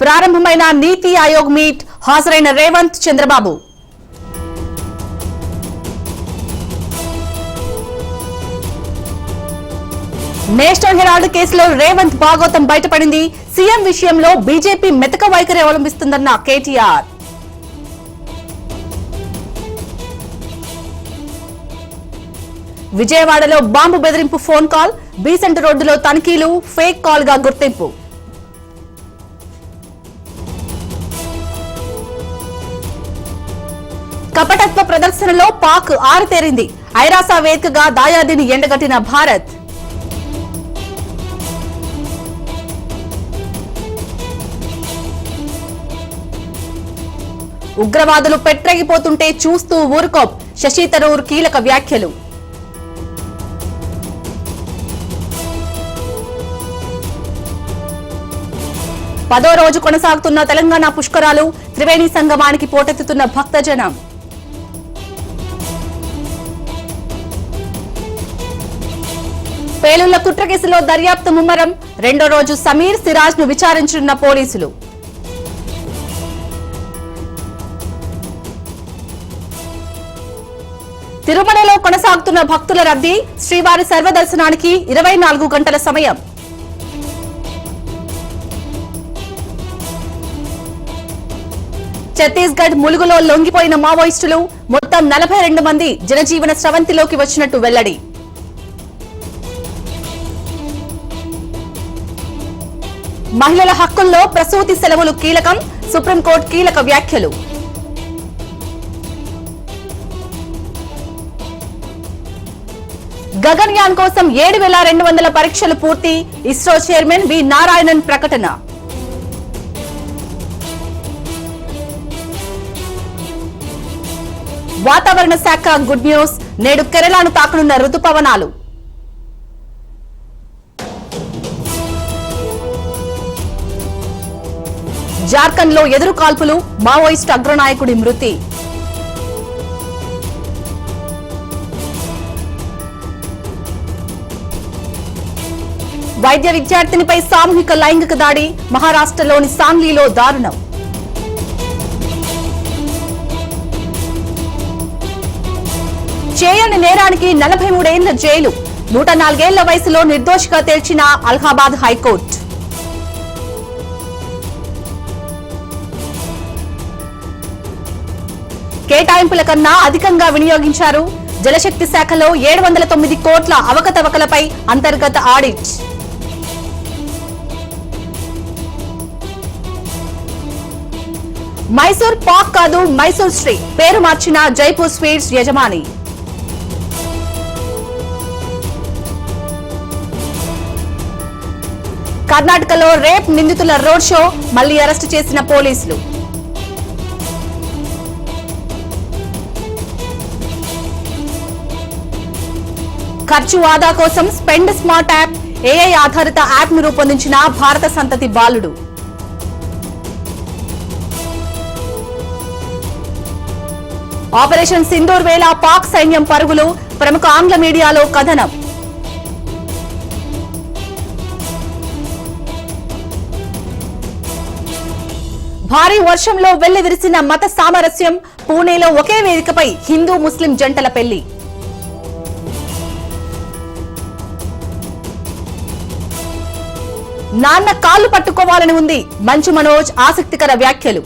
ప్రారంభమైన నీతి ఆయోగ్ మీట్ హాజరైన Revanth Chandrababu. National Herald కేసులో రేవంత్ భాగోతం బయటపడింది. సీఎం విషయంలో బీజేపీ మెతక వైఖరి అవలంబిస్తుందన్న కేటీఆర్. విజయవాడలో బాంబు బెదిరింపు ఫోన్ కాల్. బీసెంట్ రోడ్డులో తనిఖీలు ఫేక్ కాల్గా గుర్తింపు. కపటత్వ ప్రదర్శనలో పాక్ ఆరితేరింది. ఐరాసా వేదికగా దాయాదిని ఎండగట్టిన భారత్. ఉగ్రవాదులు పెట్రగిపోతుంటే చూస్తూ ఊరుకోప్ శశి తరూర్ కీలక వ్యాఖ్యలు. పదో రోజు కొనసాగుతున్న తెలంగాణ పుష్కరాలు త్రివేణి సంగమానికి పోటెత్తుతున్న భక్తజనం. పేలుళ్ళ కుట్ర కేసులో దర్యాప్తు ముమ్మరం. రెండో రోజు సమీర్ సిరాజ్ను విచారించనున్న పోలీసులు. తిరుమలలో కొనసాగుతున్న భక్తుల రద్దీ శ్రీవారి సర్వదర్శనానికి ఇరవై నాలుగు గంటల సమయం. ఛత్తీస్గఢ్ ములుగులో లొంగిపోయిన మావోయిస్టులు మొత్తం నలభై రెండు మంది జనజీవన స్రవంతిలోకి వచ్చినట్టు వెల్లడి. మహిళల హక్కుల్లో ప్రసూతి సెలవులు కీలకం. సుప్రీంకోర్టు కీలక వ్యాఖ్యలు. గగన్యాన్ కోసం ఏడు వేల రెండు వందల పరీక్షలు పూర్తి. ఇస్రో చైర్మన్ వి నారాయణన్ ప్రకటన. వాతావరణ శాఖ గుడ్ న్యూస్. నేడు కేరళను తాకనున్న రుతుపవనాలు. జార్ఖండ్లో ఎదురు కాల్పులు మావోయిస్టు అగ్రనాయకుడి మృతి. వైద్య విద్యార్థినిపై సామూహిక లైంగిక దాడి మహారాష్ట్రలోని సాంగ్లీలో దారుణం. చేయని నేరానికి నలభై మూడేళ్ళ జైలు. నూట నాలుగేళ్ళ వయసులో నిర్దోషిగా తేల్చిన అలహాబాద్ హైకోర్టు. కేటాయింపుల కన్నా అధికంగా వినియోగించారు. జలశక్తి శాఖలో ఏడు వందల తొమ్మిది కోట్ల అవకతవకలపై అంతర్గత ఆడిట్. మైసూర్ పాక్ కాదు మైసూర్ శ్రీ. పేరు మార్చిన జైపూర్ స్వీట్స్ యజమాని. కర్ణాటకలో రేప్ నిందితుల రోడ్ షో మళ్ళీ అరెస్టు చేసిన పోలీసులు. ఖర్చు ఆదా కోసం స్పెండ్ స్మార్ట్ యాప్ ఏఐ ఆధారిత యాప్ను రూపొందించిన భారత సంతతి బాలుడు. ఆపరేషన్ సింధూర్ వేళ పాక్ సైన్యం పరుగులు ప్రముఖ ఆంగ్ల మీడియాలో కథనం. భారీ వర్షంలో వెల్లివిరిసిన మత సామరస్యం పూణేలో ఒకే వేదికపై హిందూ ముస్లిం జంటల పెళ్ళి. నాన్న కాళ్ళు పట్టుకోవాలని ఉంది. మంచు మనోజ్ ఆసక్తికర వ్యాఖ్యలు.